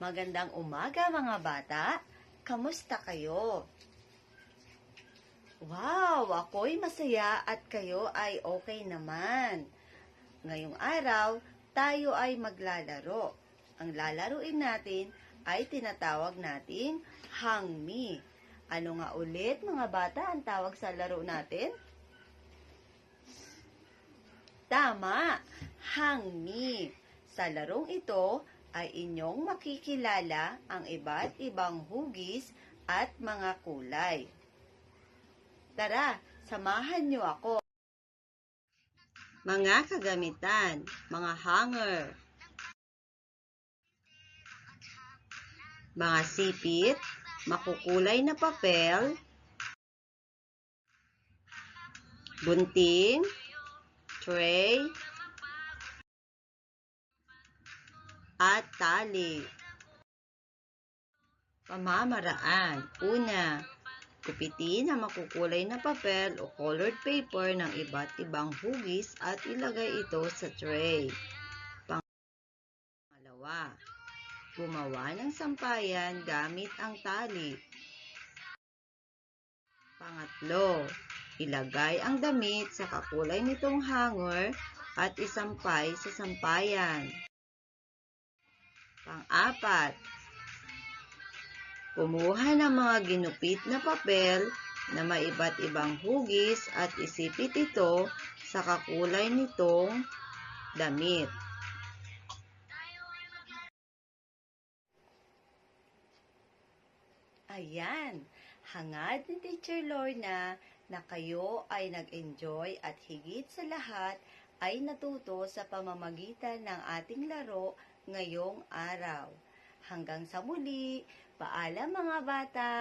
Magandang umaga mga bata. Kamusta kayo? Wow, ako'y masaya at kayo ay okay naman. Ngayong araw, tayo ay maglalaro. Ang lalaruin natin ay tinatawag nating hangmi. Ano nga ulit mga bata ang tawag sa laro natin? Tama, hangmi. Sa larong ito ay inyong makikilala ang iba't ibang hugis at mga kulay. Tara, samahan niyo ako. Mga kagamitan, mga hanger, mga sipit, makukulay na papel, bunting, tray, at tali. Pamamaraan. Una, kupitin ang makukulay na papel o colored paper ng iba't ibang hugis at ilagay ito sa tray. Pangalawa, gumawa ng sampayan gamit ang tali. Pangatlo, ilagay ang damit sa kakulay nitong hanger at isampay sa sampayan. Pang-apat, kumuha ng mga ginupit na papel na may iba't ibang hugis at isipit ito sa kakulay nitong damit. Ayan, hangad ni Teacher Lorna na kayo ay nag-enjoy at higit sa lahat ay natuto sa pamamagitan ng ating laro ngayong araw. Hanggang sa muli, paalam mga bata!